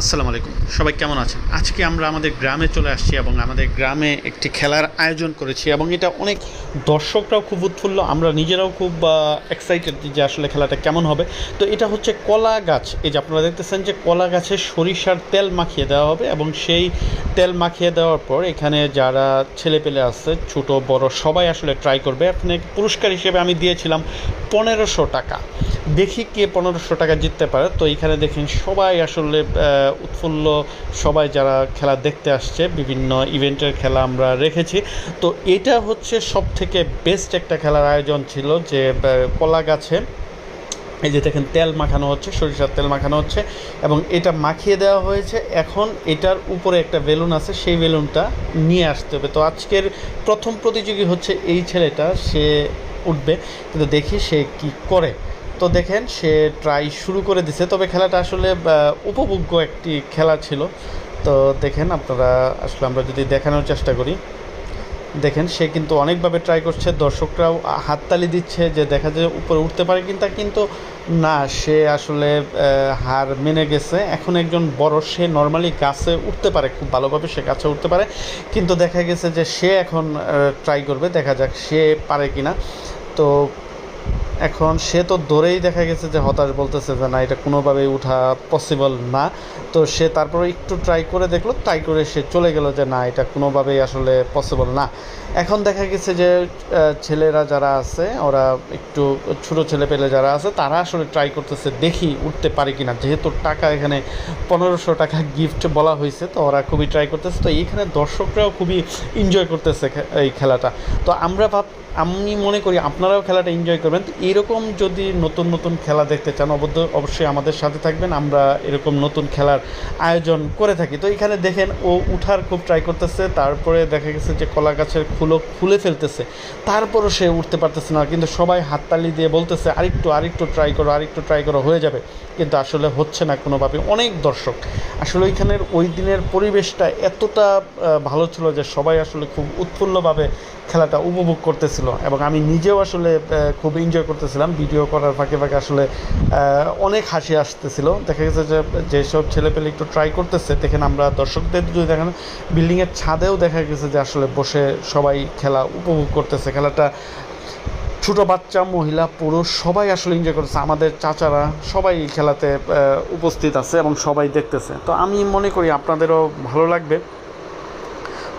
আসসালামু আলাইকুম। সবাই কেমন আছেন? আজকে আমরা আমাদের গ্রামে চলে আসছি এবং আমাদের গ্রামে একটি খেলার আয়োজন করেছি এবং এটা অনেক দর্শকরাও খুব উৎফুল্ল, আমরা নিজেরাও খুব এক্সাইটেড যে আসলে খেলাটা কেমন হবে। তো এটা হচ্ছে কলা গাছ। এই যে আপনারা দেখতেছেন যে কলা গাছে সরিষার তেল মাখিয়ে দেওয়া হবে এবং সেই তেল মাখিয়ে দেওয়ার পর এখানে যারা ছেলেপেলে আছে, ছোট, বড়, সবাই আসলে ট্রাই করবে। আপনি পুরস্কার হিসেবে আমি দিয়েছিলাম পনেরোশো টাকা। দেখি কে পনেরোশো টাকা জিততে পারে। তো এইখানে দেখেন সবাই আসলে উৎফুল্ল, সবাই যারা খেলা দেখতে আসছে, বিভিন্ন ইভেন্টের খেলা আমরা রেখেছি। তো এটা হচ্ছে সব থেকে বেস্ট একটা খেলার আয়োজন ছিল যে কলা গাছে এই যে দেখেন, তেল মাখানো হচ্ছে, সরিষার তেল মাখানো হচ্ছে এবং এটা মাখিয়ে দেওয়া হয়েছে। এখন এটার উপরে একটা বেলুন আছে, সেই বেলুনটা নিয়ে আসতে হবে। তো আজকের প্রথম প্রতিযোগী হচ্ছে এই ছেলেটা, সে উঠবে, কিন্তু দেখি সে কি করে। তো দেখেন, সে ট্রাই শুরু করে দিছে। তবে খেলাটা আসলে উপভোগ্য একটি খেলা ছিল। তো দেখেন, আপনারা আসলে আমরা যদি দেখানোর চেষ্টা করি। দেখেন, সে কিন্তু অনেকভাবে ট্রাই করছে। দর্শকরাও হাততালি দিচ্ছে যে দেখা যায় উপরে উঠতে পারে কিন্তু কিন্তু না, সে আসলে হার মেনে গেছে। এখন একজন বড়, সে নর্মালি গাছে উঠতে পারে, খুব ভালোভাবে সে গাছে উঠতে পারে। কিন্তু দেখা গেছে যে সে এখন ট্রাই করবে। দেখা যাক সে পারে কিনা। তো এখন সে তো ধরেই দেখা গেছে যে হতাশ বলতেছে যে না, এটা কোনোভাবেই উঠা পসিবল না। তো সে তারপরে একটু ট্রাই করে দেখল ট্রাই করে সে চলে গেল যে না, এটা কোনোভাবেই আসলে পসিবল না। এখন দেখা গেছে যে ছেলেরা যারা আছে, ওরা একটু ছোটো ছেলে পেলে যারা আছে, তারা আসলে ট্রাই করতেছে দেখি উঠতে পারে কিনা। যেহেতু টাকা এখানে পনেরোশো টাকা গিফট বলা হয়েছে, তো ওরা খুবই ট্রাই করতেছে। তো এইখানে দর্শকরাও খুবই এনজয় করতেছে এই খেলাটা। তো আমরা ভাব আমি মনে করি আপনারাও খেলাটা এনজয় করবেন। তো এরকম যদি নতুন নতুন খেলা দেখতে চান অবশ্য অবশ্যই আমাদের সাথে থাকবেন। আমরা এরকম নতুন খেলার আয়োজন করে থাকি। তো এখানে দেখেন, ও উঠার খুব ট্রাই করতেছে, তারপরে দেখা গেছে যে কলা গাছের খুলো খুলে ফেলতেছে। তারপরও সে উঠতে পারতেছে না, কিন্তু সবাই হাততালি দিয়ে বলতেছে, আরেকটু আরেকটু ট্রাই করো, আরেকটু ট্রাই করো। হয়ে যাবে। কিন্তু আসলে হচ্ছে না কোনোভাবে। অনেক দর্শক। আসলে ওইখানের ওই দিনের পরিবেশটা এতটা ভালো ছিল যে সবাই আসলে খুব উৎফুল্লভাবে খেলাটা উপভোগ করতেছিল। এবং আমি নিজেও আসলে খুব এনজয় করতেছিলাম। ভিডিও করার ফাঁকে ফাঁকে আসলে অনেক হাসি আসতেছিল। দেখা গেছে যে, যেসব ছেলেপেলে একটু ট্রাই করতেছে, দেখেন আমরা দর্শকদের যদি দেখেন বিল্ডিংয়ের ছাদেও দেখা গেছে যে আসলে বসে সবাই খেলা উপভোগ করতেছে। খেলাটা ছোটো বাচ্চা, মহিলা, পুরুষ, সবাই আসলে এনজয় করতেছে। আমাদের চাচারা সবাই খেলাতে উপস্থিত আছে এবং সবাই দেখতেছে। তো আমি মনে করি আপনাদেরও ভালো লাগবে।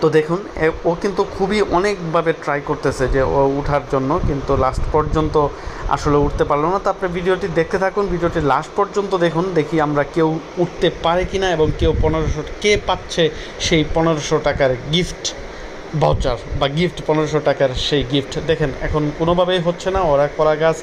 তো দেখুন ও কিন্তু খুবই অনেকভাবে ট্রাই করতেছে যে ও উঠার জন্য, কিন্তু লাস্ট পর্যন্ত আসলে উঠতে পারল না। তারপরে ভিডিওটি দেখতে থাকুন, ভিডিওটি লাস্ট পর্যন্ত দেখুন, দেখি আমরা কেউ উঠতে পারে কিনা এবং কেউ পনেরোশো, কে পাচ্ছে সেই পনেরোশো টাকার গিফট ভাউচার বা গিফট পনেরোশো টাকার সেই গিফট দেখেন, এখন কোনোভাবেই হচ্ছে না, ওরা কলা গাছ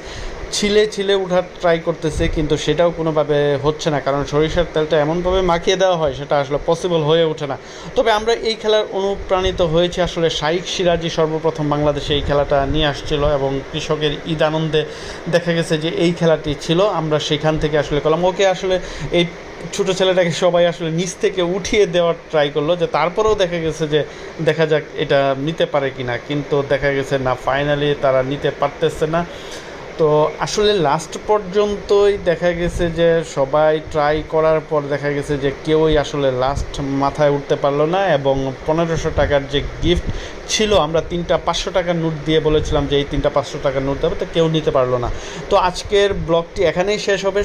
ছিলে ছিলে উঠার ট্রাই করতেছে, কিন্তু সেটাও কোনোভাবে হচ্ছে না। কারণ সরিষার তেলটা এমনভাবে মাখিয়ে দেওয়া হয়, সেটা আসলে পসিবল হয়ে ওঠে না। তবে আমরা এই খেলার অনুপ্রাণিত হয়েছি, আসলে শাইক সিরাজি সর্বপ্রথম বাংলাদেশে এই খেলাটা নিয়ে আসছিল এবং কৃষকের ঈদ আনন্দে দেখা গেছে যে এই খেলাটি ছিল। আমরা সেখান থেকে আসলে করলাম। ওকে আসলে এই ছোট ছেলেটাকে সবাই আসলে নিচ থেকে উঠিয়ে দেওয়ার ট্রাই করল, যে তারপরেও দেখা গেছে যে দেখা যাক এটা নিতে পারে কিনা। কিন্তু দেখা গেছে না ফাইনালি তারা নিতে পারতেছে না। তো আসলে লাস্ট পর্যন্তই দেখা গেছে যে সবাই ট্রাই করার পর দেখা গেছে যে কেউই আসলে লাস্ট মাথায় উঠতে পারল না এবং পনেরোশো টাকার যে গিফট ছিল, আমরা তিনটা পাঁচশো টাকার নোট দিয়ে বলেছিলাম যে এই তিনটা পাঁচশো টাকার নোট দেবো, তো কেউ নিতে পারল না। তো আজকের ব্লগটি এখানেই শেষ হবে।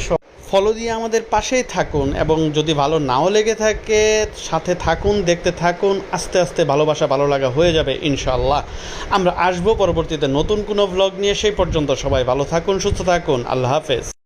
ফলো দিয়ে আমাদের পাশেই থাকুন এবং যদি ভালো নাও লেগে থাকে, সাথে থাকুন, দেখতে থাকুন, আস্তে আস্তে ভালোবাসা ভালো লাগা হয়ে যাবে ইনশাল্লাহ আমরা আসব পরবর্তীতে নতুন কোনো ব্লগ নিয়ে, সেই পর্যন্ত সবাই ভালো থাকুন, সুস্থ থাকুন, আল্লাহ হাফেজ।